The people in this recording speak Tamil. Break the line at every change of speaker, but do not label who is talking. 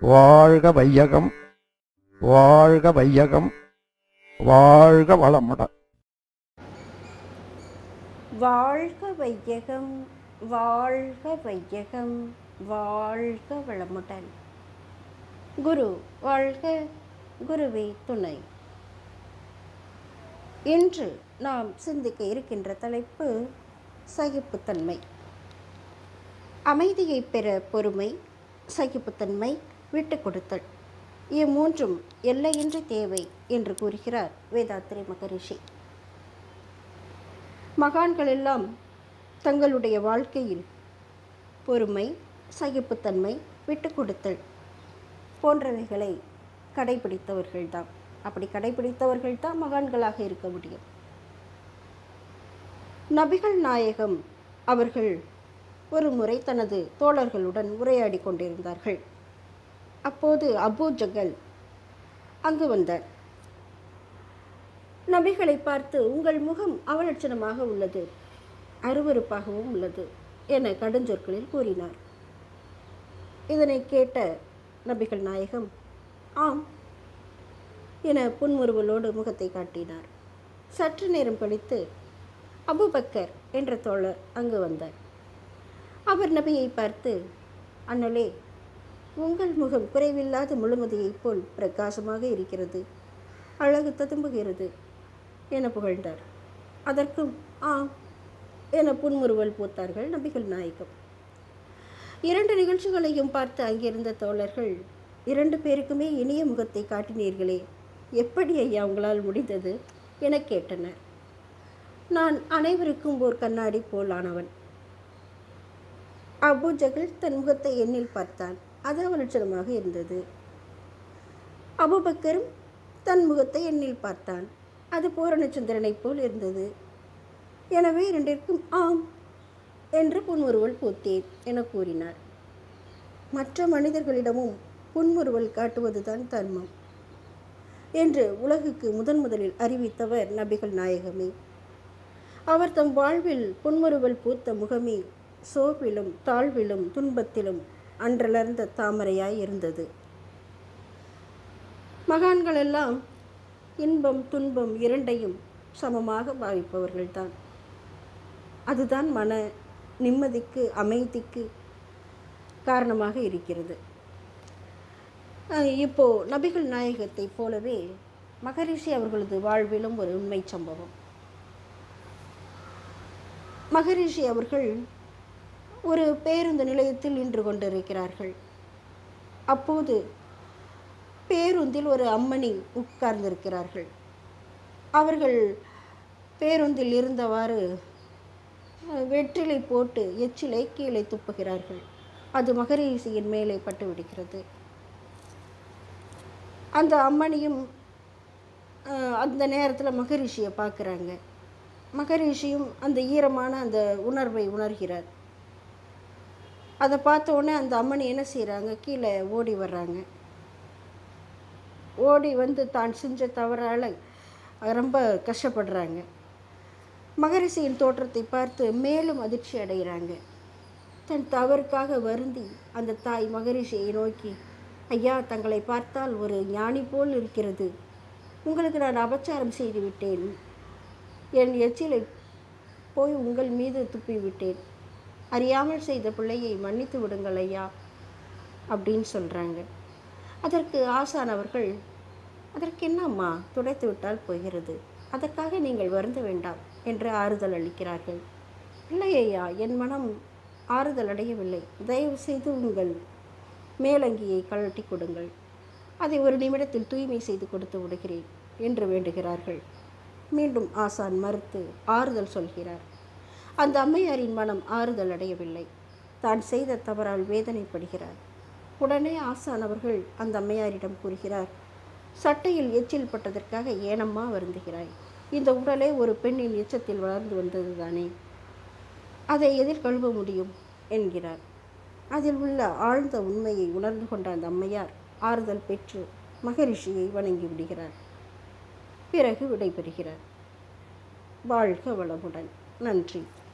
வாழ்க வையகம் வாழ்க வையகம் வாழ்க வளமுடன்
வாழ்க வையகம் வாழ்க வையகம் வாழ்க வளமுடன். குரு வாழ்க குருவே துணை. இன்று நாம் சிந்திக்க இருக்கின்ற தலைப்பு சகிப்புத்தன்மை. அமைதியை பெற பொறுமை சகிப்புத்தன்மை விட்டு கொடுத்தல். இம்மூன்றும் எல்லையின்றி தேவை என்று கூறுகிறார் வேதாத்திரி மகரிஷி. மகான்கள் எல்லாம் தங்களுடைய வாழ்க்கையில் பொறுமை சகிப்புத்தன்மை விட்டு கொடுத்தல் போன்றவைகளை கடைபிடித்தவர்கள்தான். அப்படி கடைபிடித்தவர்கள் தான் மகான்களாக இருக்க முடியும். நபிகள் நாயகம் அவர்கள் ஒரு முறை தனது தோழர்களுடன் உரையாடி கொண்டிருந்தார்கள். அப்போது அபூ ஜகல் அங்கு வந்தார். நபிகளை பார்த்து உங்கள் முகம் அவலட்சணமாக உள்ளது அருவருப்பாகவும் உள்ளது என கடுஞ்சொற்களில் கூறினார். இதனை கேட்ட நபிகள் நாயகம் ஆம் என புன்முறுவலோடு முகத்தை காட்டினார். சற்று நேரம் கழித்து அபுபக்கர் என்ற தோழர் அங்கு வந்தார். அவர் நபியை பார்த்து அண்ணலே உங்கள் முகம் குறைவில்லாத முழுமதியைப் போல் பிரகாசமாக இருக்கிறது. அழகு ததும்புகிறது என புகழ்ந்தார். அதற்கும் ஆ என புன்முறுவல் பூத்தார்கள் நபிகள் நாயகம். இரண்டு நிகழ்ச்சிகளையும் பார்த்து அங்கிருந்த தோழர்கள் இரண்டு பேருக்குமே இனிய முகத்தை காட்டினீர்களே எப்படி ஐயா உங்களால் முடிந்தது? என கேட்டனர். நான் அனைவருக்கும் ஓர் கண்ணாடி போலானவன் அபு ஜகல் தன் முகத்தை எண்ணில் பார்த்தான். அது அவலட்சணமாக இருந்தது. அபுபக்கரும் தன் முகத்தை எண்ணில் பார்த்தான். அது பூரணச்சந்திரனைப் போல் இருந்தது. எனவே இரண்டிற்கும் ஆம் என்று புன்முறுவல் பூத்தேன் என கூறினார். மற்ற மனிதர்களிடமும் புன்முறுவல் காட்டுவதுதான் தர்மம் என்று உலகுக்கு முதன் முதலில் அறிவித்தவர் நபிகள் நாயகமே. அவர் தம் வாழ்வில் புன்முறுவல் பூத்த முகமே சோர்விலும் தாழ்விலும் துன்பத்திலும் அன்றலர்ந்த தாமரையாய் இருந்தது. மகான்கள் எல்லாம் இன்பம் துன்பம் இரண்டையும் சமமாக பாவிப்பவர்கள்தான். அதுதான் மன நிம்மதிக்கு அமைதிக்கு காரணமாக இருக்கிறது. இப்போ நபிகள் நாயகத்தைப் போலவே மகரிஷி அவர்களது வாழ்விலும் ஒரு உண்மை சம்பவம். மகரிஷி அவர்கள் ஒரு பேருந்து நிலையத்தில் நின்று கொண்டிருக்கிறார்கள். அப்போது பேருந்தில் ஒரு அம்மணி உட்கார்ந்திருக்கிறார்கள். அவர்கள் பேருந்தில் இருந்தவாறு வெற்றிலை போட்டு எச்சிலை கீழே துப்புகிறார்கள். அது மகரிஷியின் மேலே பட்டு விடுகிறது அந்த அம்மணியும் அந்த நேரத்தில் மகரிஷியை பார்க்குறாங்க. மகரிஷியும் அந்த ஈரமான அந்த உணர்வை உணர்கிறார். அதை பார்த்த உடனே அந்த அம்மனி என்ன செய்கிறாங்க கீழே ஓடி வர்றாங்க. ஓடி வந்து தான் செஞ்ச தவறால் ரொம்ப கஷ்டப்படுறாங்க. மகரிஷியின் தோற்றத்தை பார்த்து மேலும் அதிர்ச்சி அடைகிறாங்க. தன் தவறுக்காக வருந்தி அந்த தாய் மகரிஷியை நோக்கி ஐயா தங்களை பார்த்தால் ஒரு ஞானி போல் இருக்கிறது. உங்களுக்கு நான் அபச்சாரம் செய்து விட்டேன். என் எச்சிலை போய் உங்கள் மீது துப்பி விட்டேன் அறியாமல் செய்த பிள்ளையை மன்னித்து விடுங்கள் ஐயா அப்படின்னு சொல்கிறாங்க அதற்கு ஆசான் அவர்கள் அதற்கு என்னம்மா துடைத்து விட்டால் போகிறது. அதற்காக நீங்கள் வருந்த வேண்டாம் என்று ஆறுதல் அளிக்கிறார்கள். இல்லை ஐயா என் மனம் ஆறுதல் அடையவில்லை. தயவு செய்து உங்கள் மேலங்கியை கழட்டி கொடுங்கள். அதை ஒரு நிமிடத்தில் தூய்மை செய்து கொடுத்து விடுகிறேன் என்று வேண்டுகிறார்கள். மீண்டும் ஆசான் மறுத்து ஆறுதல் சொல்கிறார். அந்த அம்மையாரின் மனம் ஆறுதல் அடையவில்லை. தான் செய்த தவறால் வேதனைப்படுகிறார். உடனே ஆசான் அவர்கள் அந்த அம்மையாரிடம் கூறுகிறார் சட்டையில் எச்சில் பட்டதற்காக ஏனம்மா வருந்துகிறாய்? இந்த உடலே ஒரு பெண்ணின் எச்சத்தில் வளர்ந்து வந்தது தானே அதை எதிர்கொள்ள முடியும் என்கிறார். அதில் உள்ள ஆழ்ந்த உண்மையை உணர்ந்து கொண்ட அந்த அம்மையார் ஆறுதல் பெற்று மகரிஷியை வணங்கி விடுகிறார். பிறகு விடைபெறுகிறார். வாழ்க வளமுடன். நன்றி.